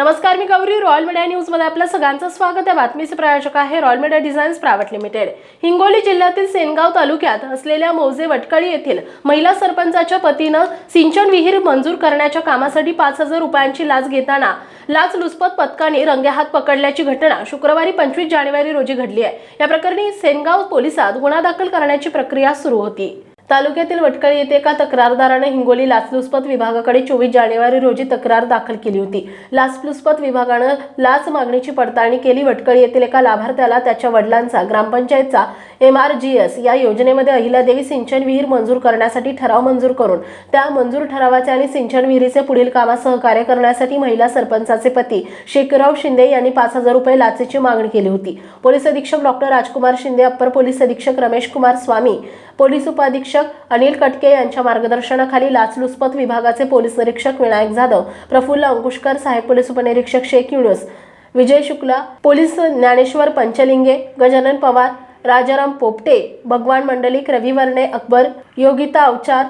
नमस्कार मी Gauri. Royal media न्यूजमध्ये आपलं आपल्या सगळ्यांचं स्वागत आहे. बातमीचे प्रायोजक आहे royal media designs private limited. Hingoli जिल्ह्यातील सेनगाव तालुक्यात असलेल्या मौजे वटकळी येथील महिला सरपंचाच्या पतीनं सिंचन विहीर मंजूर करण्याच्या कामासाठी पाच हजार रुपयांची लाच घेताना लाच लुचपत पथकाने रंगेहात पकडल्याची घटना शुक्रवारी पंचवीस जानेवारी रोजी घडली आहे. या प्रकरणी सेनगाव पोलिसात गुन्हा दाखल करण्याची प्रक्रिया सुरू होती. तालुक्यातील वटकळी येथे एका तक्रारदाराने हिंगोली लाचलुचपत विभागाकडे चोवीस जानेवारी रोजी तक्रार दाखल केली होती. लाचलुचपत विभागानं लाच मागणीची पडताळणी केली. वटकळी येथील एका लाभार्थ्याला त्याच्या वडिलांचा ग्रामपंचायतचा एम आर जी एस या योजनेमध्ये अहिल्यादेवी सिंचन विहीर मंजूर करण्यासाठी ठराव मंजूर करून त्या मंजूर ठरावाचे आणि सिंचन विहिरीचे पुढील कामात सहकार्य करण्यासाठी महिला सरपंचाचे पती शेखराव शिंदे यांनी पाच हजार रुपये लाचेची मागणी केली होती. पोलीस अधीक्षक doctor Rajkumar Shinde upper police अधीक्षक रमेश कुमार स्वामी पोलीस उपाधीक्षक अनिल कटके यांच्या मार्गदर्शनाखाली लाचलुचपत विभागाचे पोलीस निरीक्षक विनायक जाधव प्रफुल्ल अंकुशकर सहाय्यक पोलीस उपनिरीक्षक शेख युनुस विजय शुक्ला पोलीस ज्ञानेश्वर पंचलिंगे गजानन पवार राजाराम पोपटे भगवान मंडलिक रवी वर्णे अकबर योगिता अवचार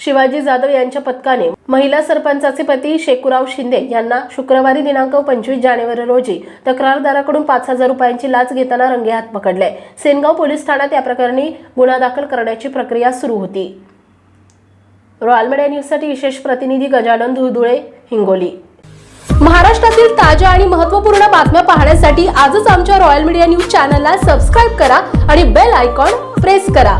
शिवाजी जाधव यांच्या पथकाने महिला सरपंचाचे पती शेकुराव शिंदे यांना शुक्रवारी दिनांक पंचवीस जानेवारी रोजी तक्रारदाराकडून पाच हजार रुपयांची लाच घेताना रंगेहात पकडले. सेनगाव पोलीस ठाण्यात या प्रकरणी गुन्हा दाखल करण्याची प्रक्रिया सुरू होती. रॉयल मीडिया न्यूजसाठी विशेष प्रतिनिधी गजानन धुळधुळे हिंगोली. महाराष्ट्रातील ताज्या आणि महत्त्वपूर्ण बातम्या पाहण्यासाठी आजच आमच्या रॉयल मीडिया न्यूज चॅनलला सबस्क्राईब करा आणि बेल आयकॉन प्रेस करा.